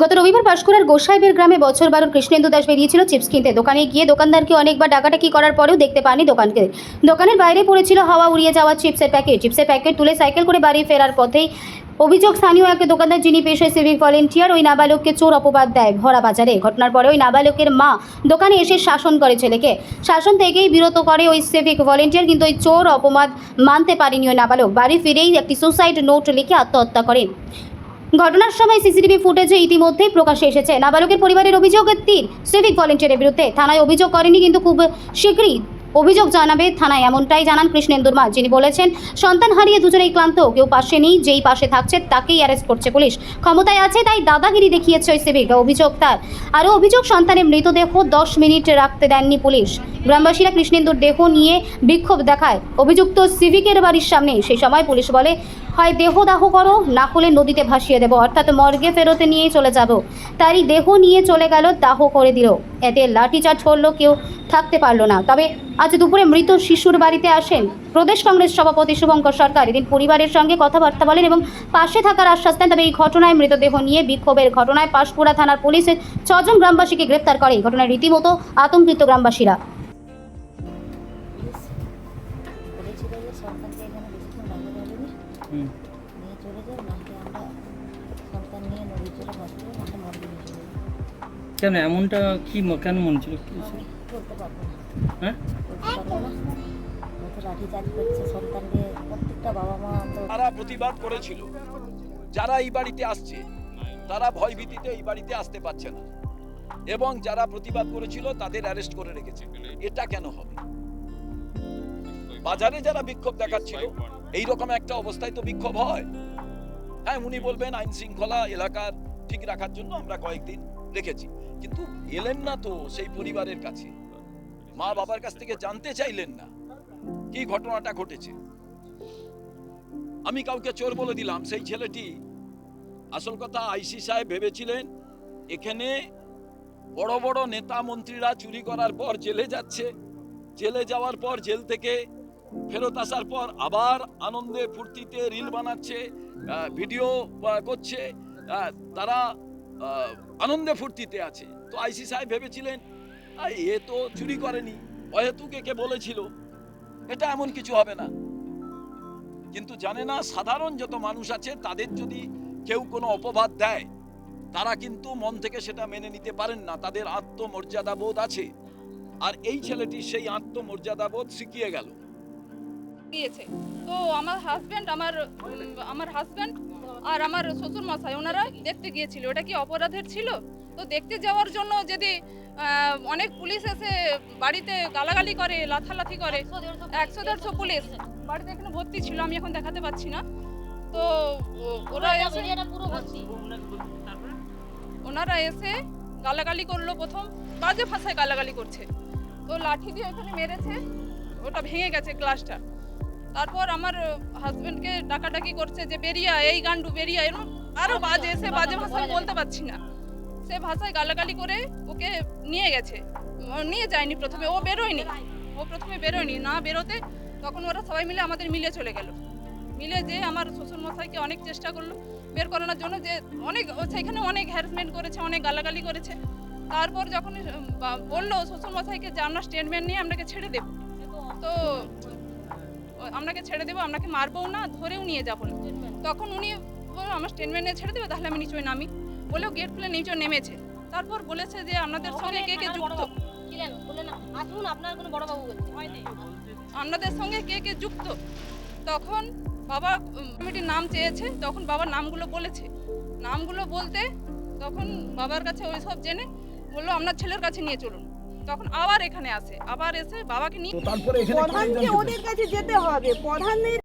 গত রবিবার পাঁশকুড়ার গোসাইবের গ্রামে বছর বারোর কৃষ্ণেন্দু দাস বেরিয়েছিল চিপস কিনতে। দোকানে গিয়ে দোকানদারকে অনেকবার ডাকাটাকি করার পরেও দেখতে পাননি দোকানকে। দোকানের বাইরে পড়েছিল হাওয়া উড়িয়ে যাওয়া চিপসের প্যাকেট। চিপসের প্যাকেট তুলে সাইকেল করে বাড়ি ফেরার পথেই অভিযোগ স্থানীয় এক দোকানদার যিনি পেশায় সিভিক ভলেন্টিয়ার, ওই নাবালককে চোর অপবাদ দেয় ভরা বাজারে। ঘটনার পরে ওই নাবালকের মা দোকানে এসে শাসন করে ছেলেকে। শাসন থেকেই বিরত করে ওই সিভিক ভলেন্টিয়ার, কিন্তু ওই চোর অপবাদ মানতে পারেনি ওই নাবালক। বাড়ি ফিরেই একটি সুসাইড নোট লিখে আত্মহত্যা করেন। ঘটনার সময় সিসিটিভি ফুটেজে ইতিমধ্যেই প্রকাশ্যে এসেছে। নাবালকের পরিবারের অভিযোগের তীর সিভিক ভলেন্টিয়ারের বিরুদ্ধে থানায় অভিযোগ করেনি, কিন্তু খুব শীঘ্রই অভিযোগ জানাবে থানায়, এমনটাই জানান কৃষ্ণেন্দুর মা, যিনি বলেছেন, সন্তান হারিয়ে দুজনেই ক্লান্ত, কেউ পাশে নেই, যেই পাশে থাকছে তাকেই অ্যারেস্ট করছে পুলিশ। ক্ষমতায় আছে, তাই দাদাগিরি দেখিয়েছে ওই সিভিক, অভিযোগ তার। আরও অভিযোগ, সন্তানের মৃতদেহ দশ মিনিট রাখতে দেননি পুলিশ। গ্রামবাসীরা কৃষ্ণেন্দুর দেহ নিয়ে বিক্ষোভ দেখায়। অভিযুক্ত সিভিকের বাড়ির সামনে, সেই সময় পুলিশ বলে, হয় দেহ দাহ করো, না হলে নদীতে ভাসিয়ে দেবো, অর্থাৎ মর্গে ফেরতে নিয়ে চলে যাব। তারই দেহ নিয়ে চলে গেল, দাহ করে দিল। এতে লাঠিচার্জ করল কেউ থাকতে পারল না। তবে আজ দুপুরে মৃত শিশুর বাড়িতে আসেন প্রদেশ কংগ্রেস সভাপতি শুভঙ্কর সরকার। এদিন পরিবারের সঙ্গে কথাবার্তা বলেন এবং পাশে থাকার আশ্বাস দেন। তবে এই ঘটনায় মৃতদেহ নিয়ে বিক্ষোভের ঘটনায় পাশকুড়া থানার পুলিশের ছজন গ্রামবাসীকে গ্রেপ্তার করে। এই ঘটনায় রীতিমতো আতঙ্কিত গ্রামবাসীরা। কেন? এমনটা কি কেন মনে ছিল বলতে পারব হ্যাঁ? সন্তানকে প্রত্যেকটা বাবা মা তারা প্রতিবাদ করেছিল। যারা এই বাড়িতে আসছে তারা ভয়ভীতিতে এই বাড়িতে আসতে পারছে না। এবং যারা প্রতিবাদ করেছিল তাদের অ্যারেস্ট করে রেখেছে। এটা কেন হবে? বাজারে যারা বিক্ষোভ দেখাচ্ছিল এই রকম একটা অবস্থায় তো বিক্ষোভ হয়। হ্যাঁ উনি বলবেন আইন শৃঙ্খলা এলাকার ঠিক রাখার জন্য আমরা কয়েকদিন রেখেছি কিন্তু এলেন না তো সেই পরিবারের কাছে। মা বাবার কাছ থেকে জানতে চাইলেন না কি ঘটনাটা ঘটেছে। আমি কাউকে চোর বলে দিলাম। সেই ছেলেটি আসল কথা আইসি সাহেব ভেবেছিলেন, এখানে বড় বড় নেতা মন্ত্রীরা চুরি করার পর জেলে যাচ্ছে। জেলে যাওয়ার পর জেল থেকে ফেরত আসার পর আবার আনন্দে ফুর্তিতে রিল বানাচ্ছে ভিডিও করছে তারা আনন্দে ফুর্তিতে আছে। তো আইসি সাহেব ভেবেছিলেন এ তো চুরি করেনি অহেতুকে কে বলেছিল? এটা এমন কিছু হবে না। কিন্তু জানে না, সাধারণ যত মানুষ আছে, তাদের যদি কেউ কোনো অপবাদ দেয়, তারা কিন্তু মন থেকে সেটা মেনে নিতে পারেন না। তাদের আত্মমর্যাদা বোধ আছে। আর এই ছেলেটি সেই আত্মমর্যাদা বোধ শিখিয়ে গেল। গিয়েছে। তো আমার হাজবেন্ড আমার আমার হাজবেন্ড আর আমার শ্বশুর মশাই ওনারা দেখতে গিয়েছিল ওটা কি অপরাধের ছিল? তো দেখতে যাওয়ার জন্য যদি অনেক পুলিশ এসে বাড়িতে গালাগালি করে লাথালাথি করে একশো দেড়শো পুলিশ বাড়িতে এখানে ভর্তি ছিল আমি এখন দেখাতে পাচ্ছি না। তো ওরা এসে ওনারা এসে গালাগালি করল প্রথম বাজে ভাষায় গালাগালি করছে। তো লাঠি দিয়ে ওখানে মেরেছে ওটা ভেঙে গেছে গ্লাসটা। তারপর আমার হাজবেন্ডকে ডাকাডাকি করছে যে বেরিয়া এই গান্ডু বেরিয়া এরকম আরও বাজে সে বাজে ভাষা আমি বলতে পারছি না। সে ভাষায় গালাগালি করে ওকে নিয়ে গেছে। ও নিয়ে যায়নি প্রথমে ও বেরোয়নি। ও প্রথমে বেরোয়নি। না বেরোতে তখন ওরা সবাই মিলে আমাদের মিলে চলে গেল। মিলে যে আমার শ্বশুর মশাইকে অনেক চেষ্টা করল বের করানোর জন্য যে অনেক ও সেখানে অনেক হ্যারাসমেন্ট করেছে অনেক গালাগালি করেছে। তারপর যখন বলল শ্বশুর মশাইকে যে আমরা স্টেটমেন্ট নিয়ে আপনাকে ছেড়ে দেব। তো আপনাকে ছেড়ে দেবো আপনাকে মারবো না ধরেও নিয়ে যাব না। তখন উনি আমার স্টেটমেন্ট ছেড়ে দেবে তাহলে আমি নিচে নামি। বলেও গেট খুলে নিচে নেমেছে। তারপর বলেছে যে আপনাদের সঙ্গে কে কে যুক্ত? ছিলেন বলে না আসুন আপনার কোনো বড় বাবু বলছে আপনাদের সঙ্গে কে কে যুক্ত? তখন বাবা কমিটির নাম চেয়েছে তখন বাবার নামগুলো বলেছে। নামগুলো বলতে তখন বাবার কাছে ওই সব জেনে বলল আপনার ছেলের কাছে নিয়ে চলুন। তখন আবার এখানে আসে আবার এসে বাবাকে নিয়ে প্রধানকে ওদের কাছে যেতে হবে প্রধানের